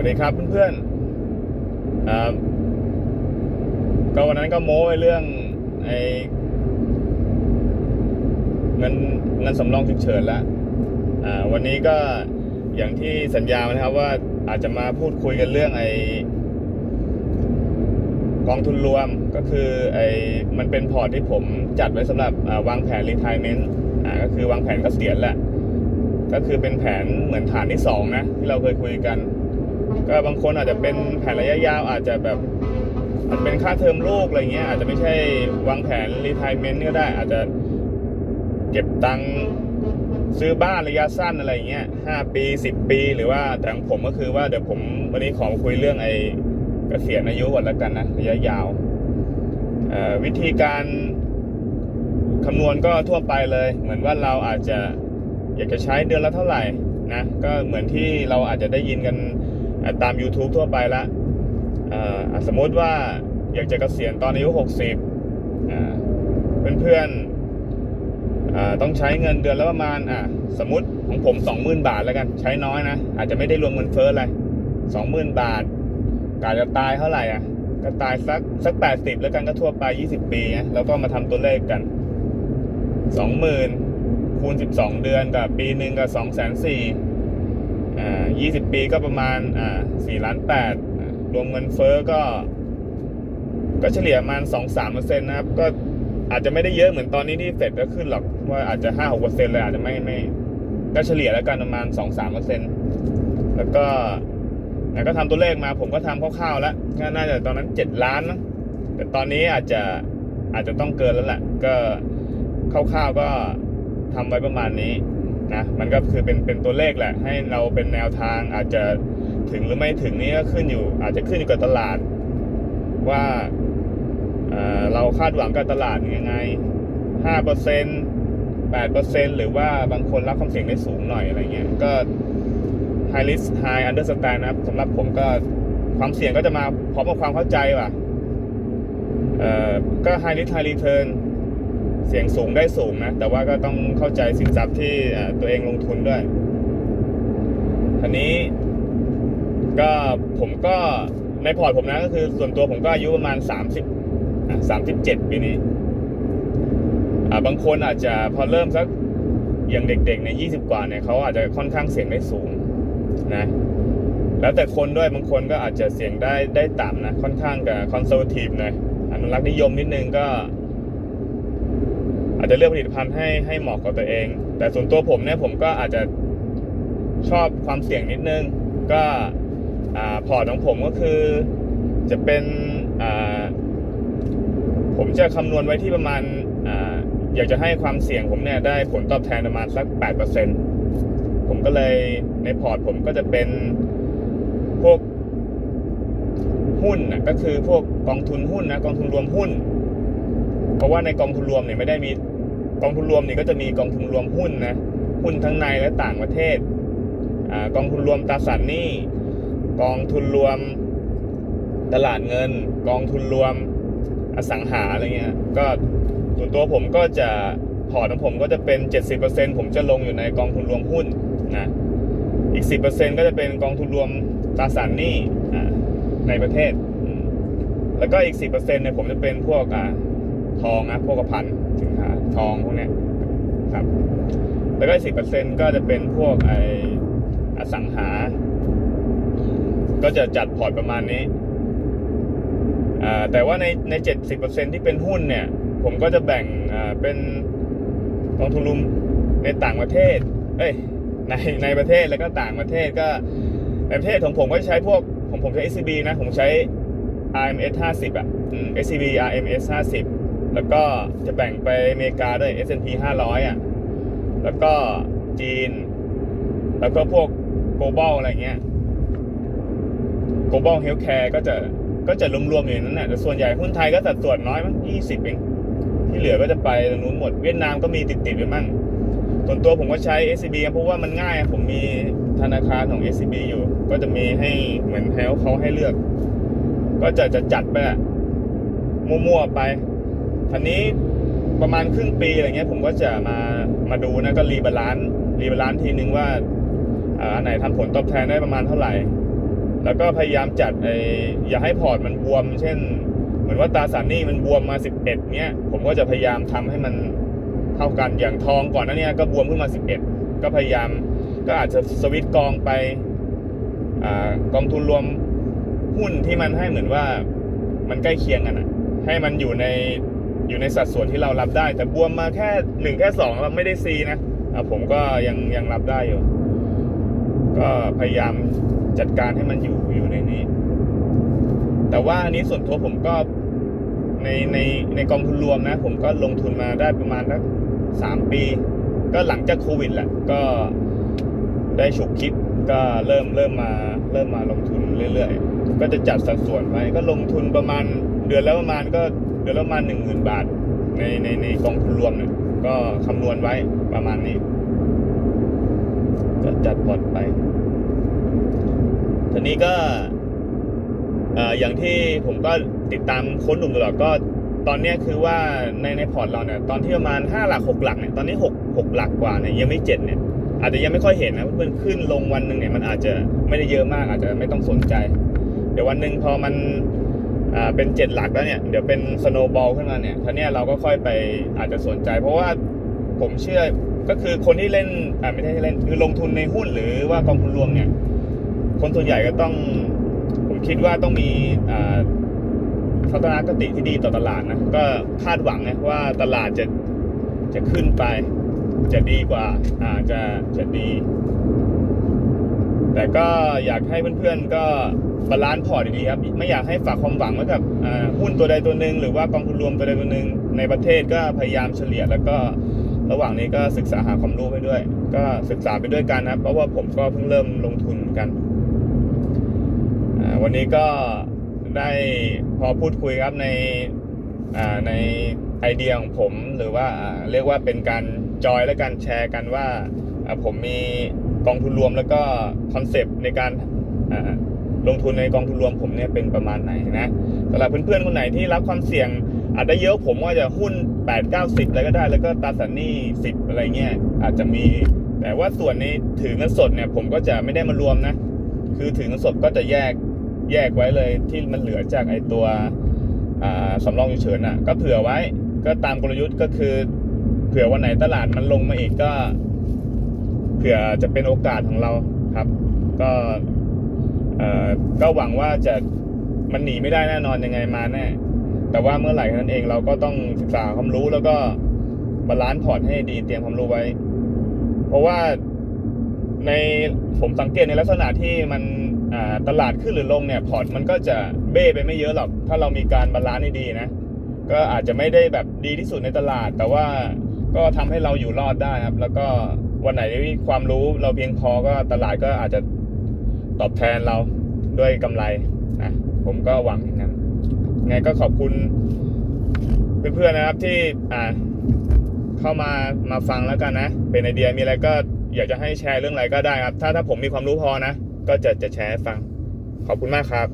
วัสดีครับเพื่อนๆก็วันนั้นก็โม้ไว้เรื่องไอ้เงินเงินสำรองฉุกเฉินละอ่าวันนี้ก็อย่างที่สัญญานะครับว่าอาจจะมาพูดคุยกันเรื่องไอ้กองทุนรวมก็คือไอ้มันเป็นพอร์ตที่ผมจัดไว้สำหรับวางแผน retirement อ่าก็คือวางแผนเกษียณแหละก็คือเป็นแผนเหมือนฐานที่สองนะที่เราเคยคุยกัน ก็บางคนอาจจะเป็นแผนระยะยาวอาจจะแบบอาจเป็นค่าเทอมลูกอะไรเงี้ยอาจจะไม่ใช่วางแผนรีทายเมนต์ก็ได้ อาจจะเก็บตังค์ซื้อบ้านระยะสั้นอะไรเงี้ยห้าปีสิบปี หรือว่าแต่ของผมก็คือว่าเดี๋ยวผมวันนี้ขอคุยเรื่องไอ้เกษียณอายุก่อนแล้วกันนะระยะยาววิธีการคำนวณก็ทั่วไปเลย เหมือนว่าเราอาจจะอยากจะใช้เดือนละเท่าไหร่นะก็เหมือนที่เราอาจจะได้ยินกัน ตาม YouTube ทั่วไปละสมมติว่าอยากจะเกษียณตอนอายุ 60 เพื่อนๆต้องใช้เงินเดือนละประมาณอะสมมติของผม 20,000 บาทแล้วกัน ใช้น้อยนะ อาจจะไม่ได้รวมเงินเฟ้ออะไร20,000 บาทกาจะตายเท่าไหร่อะก็ตายสักสัก 80 แล้วกันก็ทั่วไป 20 ปีนะแล้วก็มาทำตัวเลขกัน 20,000คูณ 12 เดือนกับปีหนึ่งกับ2 4 0 0 0อ่ 20 ปีก็ประมาณ4ล้าน8รวมเงินเฟ้อก็ ก็เฉลี่ยประมาณ 2-3เปอร์เซ็นต์นะครับ ก็อาจจะไม่ได้เยอะเหมือนตอนนี้ที่เฟดก็ขึ้นหรอก ว่าอาจจะ5-6เปอร์เซ็นต์เลยอาจจะไม่ไม่ ก็เฉลี่ยแล้วกันประมาณ 2-3เปอร์เซ็นต์แล้วก็แล้วก็ทำตัวเลขมาผมก็ทำคร่าวๆแล้วก็น่าจะตอนนั้น 7 ล้านนะแต่ตอนนี้อาจจะอาจจะต้องเกินแล้วแหละ ก็คร่าวๆก็ทำไว้ประมาณนี้ นะมันก็คือเป็นเป็นตัวเลขแหละ ให้เราเป็นแนวทางอาจจะถึงหรือไม่ถึงนี่ก็ขึ้นอยู่ อาจจะขึ้นอยู่กับตลาด ว่าเราคาดหวังกับตลาดยังไงห้าเปอร์เซ็นแปดเปอร์เซ็นหรือว่าบางคนรับความเสี่ยงได้สูงหน่อยอะไรเงี้ยก็ high risk high understand นะครับสำหรับผมก็ความเสี่ยงก็จะมาพร้อมกับความเข้าใจว่ะเอ่อก็ high risk high return เสี่ยงสูงได้สูงนะ แต่ว่าก็ต้องเข้าใจสินทรัพย์ที่ตัวเองลงทุนด้วยทีนี้ก็ผมก็ในพอร์ตผมนะก็คือส่วนตัวผมก็อายุประมาณ 30 37 ปีนี้บางคนอาจจะพอเริ่มสักอย่างเด็กๆในย20 กว่าเนี่ยเขาอาจจะค่อนข้างเสี่ยงได้สูงนะแล้วแต่คนด้วยบางคนก็อาจจะเสี่ยงได้ได้ต่ำนะค่อนข้างกับคอนเซอร์ทีฟหน่อยอนุรักษ์นิยมนิดนึงก็ อาจจะเลือกผลิตภัณฑ์ให้ให้เหมาะกับตัวเอง แต่ส่วนตัวผมเนี่ยผมก็อาจจะชอบความเสี่ยงนิดนึง ก็พอร์ตของผมก็คือจะเป็นผมจะคำนวณไว้ที่ประมาณออยากจะให้ความเสี่ยงผมเนี่ยได้ผลตอบแทนประมาณสัก 8%ผมก็เลยในพอร์ตผมก็จะเป็นพวกหุ้นนะก็คือพวกกองทุนหุ้นนะกองทุนรวมหุ้น เพราะว่าในกองทุนรวมเนี่ยไม่ได้มีกองทุนรวมเนี่ยก็จะมีกองทุนรวมหุ้นนะหุ้นทั้งในและต่างประเทศอกองทุนรวมตราสารหนี้กองทุนรวมตลาดเงิน กองทุนรวมอสังหาอะไรเงี้ยก็ส่วนตัวผมก็จะพอร์ตของผมก็จะเป็น 70%ผมจะลงอยู่ในกองทุนรวมหุ้นนะอีก 10%ก็จะเป็นกองทุนรวมตราสารหนี้ในประเทศ แล้วก็อีก 10%เนี่ยผมจะเป็นพวกอ่า ทองนะพวกกระพันสินค้าทองพวกเนี้ยครับ แล้วก็สิบเปอร์เซ็นก็จะเป็นพวกไออสังหา ก็จะจัดพอร์ตประมาณนี้อ่าแต่ว่าในในเจ็ดสิบเปอร์เซ็นที่เป็นหุ้นเนี่ย ผมก็จะแบ่งอ่าเป็นกองทุนรวมในต่างประเทศ เอ้ย ในในประเทศแล้วก็ต่างประเทศก็ในประเทศของผมก็ใช้พวกของผมใช้ SCB นะ ผมใช้ RMS 50อะอืม SCB RMS 50 แล้วก็จะแบ่งไปอเมริกาด้วย S&P 500 อะ แล้วก็จีน แล้วก็พวก global อะไรเงี้ย global healthcare ก็จะก็จะรวมๆอยู่ในนั้นแหละแต่ส่วนใหญ่หุ้นไทยก็สัดส่วนน้อยมั้ง20เอง ที่เหลือก็จะไปตรงนู้นหมด เวียดนามก็มีติดๆไปมั่ง ส่วนตัวผมก็ใช้ SCB เพราะว่ามันง่าย ผมมีธนาคารของ SCB อยู่ ก็จะมีให้เหมือนให้เขาให้เลือก ก็จะจะจัดไปอะมั่วๆไป ทีนี้ประมาณครึ่งปีอะไรเงี้ยผมก็จะมามาดูนะก็รีบาลานซ์รีบาลานซ์ทีนึงว่าอันไหนทำผลตอบแทนได้ประมาณเท่าไหร่ แล้วก็พยายามจัดไออย่าให้พอร์ตมันบวม เช่น เหมือนว่าตราสารหนี้มันบวมมา 11เนี้ยผมก็จะพยายามทำให้มันเท่ากันอย่างทองก่อนหน้าเนี้ยก็บวมขึ้นมา 11 ก็พยายามก็อาจจะสวิตกองไปอากองทุนรวมหุ้นที่มันให้เหมือนว่ามันใกล้เคียงกันอะให้มันอยู่ใน อยู่ในสัดส่วนที่เรารับได้ แต่บวมมาแค่หนึ่งแค่สองเราไม่ได้ซีนะผมก็ยังยังรับได้อยู่ ก็พยายามจัดการให้มันอยู่อยู่ในนี้ แต่ว่าอันนี้ส่วนตัวผมก็ในในในกองทุนรวมนะ ผมก็ลงทุนมาได้ประมาณสักสามปี ก็หลังจากโควิดแหละก็ได้ฉุกคิดก็เริ่มเริ่มมาเริ่มมาลงทุนเรื่อยๆ ก็จะจัดสัดส่วนไว้ก็ลงทุนประมาณ เดือนละประมาณก็เดือนละประมาณหนึ่งหมื่นบาท ในในในกองทุนรวมเนี่ยก็คำนวณไว้ประมาณนี้ ก็จัดพอร์ตไปทีนี้ก็ออย่างที่ผมก็ติดตามค้ชหนุ่มตลอดก็ตอนนี้คือว่าในในพอร์ตเราเนี่ยตอนที่ประมาณห้าหลักหกหลักเนี่ยตอนนี้หกหกหลักกว่าเนี่ยยังไม่เจ็ดเนี่ยอาจจะยังไม่ค่อยเห็นนะเพื่อนๆขึ้นลงวันหนึ่งเนี่ยมันอาจจะไม่ได้เยอะมากอาจจะไม่ต้องสนใจ เดี๋ยววันหนึ่งพอมัน อ่าเป็นเจ็ดหลักแล้วเนี่ย เดี๋ยวเป็นสโนว์บอลขึ้นมาเนี่ยทีเนี้เราก็ค่อยไปอาจจะสนใจ เพราะว่าผมเชื่อก็คือคนที่เล่นอ่าไม่ใช่เล่นคือลงทุนในหุ้นหรือว่ากองทุนรวมเนี่ย คนส่วนใหญ่ก็ต้อง ผมคิดว่าต้องมีอ่าทัศนคติที่ดีต่อตลาดนะก็คาดหวังนะว่าตลาดจะจะขึ้นไป จะดีกว่าอ่าจะจะดี แต่ก็อยากให้เพื่อนๆก็บาลานซ์พอร์ตดีๆครับไม่อยากให้ฝากความหวังไว้กับอ่าหุ้นตัวใดตัวหนึ่งหรือว่ากองทุนรวมตัวใดตัวหนึ่งในประเทศก็พยายามเฉลี่ยแล้วก็ระหว่างนี้ก็ศึกษาหาความรู้ไปด้วย ก็ศึกษาไปด้วยกันนะครับเพราะว่าผมก็เพิ่งเริ่มลงทุนกันวันนี้ก็ได้พอพูดคุยครับในอ่าในไอเดียของผมหรือว่าเรียกว่าเป็นการจอยและการแชร์กันว่าผมมี กองทุนรวมแล้วก็คอนเซปต์ในการลงทุนในกองทุนรวมผมเนี่ยเป็นประมาณไหนนะสำหรับเพื่อนๆคนไหนที่รับความเสี่ยง อาจจะเยอะผมว่าจะหุ้น 8 9 0อะไรก็ได้ แล้วก็ตราสารหนี้10 อะไรเงี้ยอาจจะมี แต่ว่าส่วนในถือเงินสดเนี่ยผมก็จะไม่ได้มารวมนะ คือถือเงินสดก็จะแยกแยกไว้เลยที่มันเหลือจากไอตัวสำรองฉุกเฉินอะก็เผื่อไว้ก็ตามกลยุทธ์ก็คือ เผื่อวันไหนตลาดมันลงมาอีกก็ เผื่อจะเป็นโอกาสของเราครับ ก็ก็หวังว่าจะมันหนีไม่ได้แน่นอนยังไงมาแน่แต่ว่าเมื่อไหร่นั้นเองเราก็ต้องศึกษาความรู้แล้วก็บาลานซ์พอร์ตให้ดีเตรียมความรู้ไว้ เพราะว่าในผมสังเกตในลักษณะที่มันตลาดขึ้นหรือลงเนี่ยพอร์ตมันก็จะเบ้ไปไม่เยอะหรอกถ้าเรามีการบาลานซ์ให้ดีนะ ก็อาจจะไม่ได้แบบดีที่สุดในตลาด แต่ว่าก็ทำให้เราอยู่รอดได้ครับ แล้วก็ วันไหนที่ความรู้เราเพียงพอก็ตลาดก็อาจจะตอบแทนเราด้วยกำไรนะผมก็หวังอย่างนั้นไงก็ขอบคุณเพื่อนๆนะครับที่อ่าเข้ามามาฟังแล้วกันนะ เป็นไอเดียมีอะไรก็อยากจะให้แชร์เรื่องอะไรก็ได้ครับ ถ้าถ้าผมมีความรู้พอนะ ก็จะจะแชร์ให้ฟัง ขอบคุณมากครับ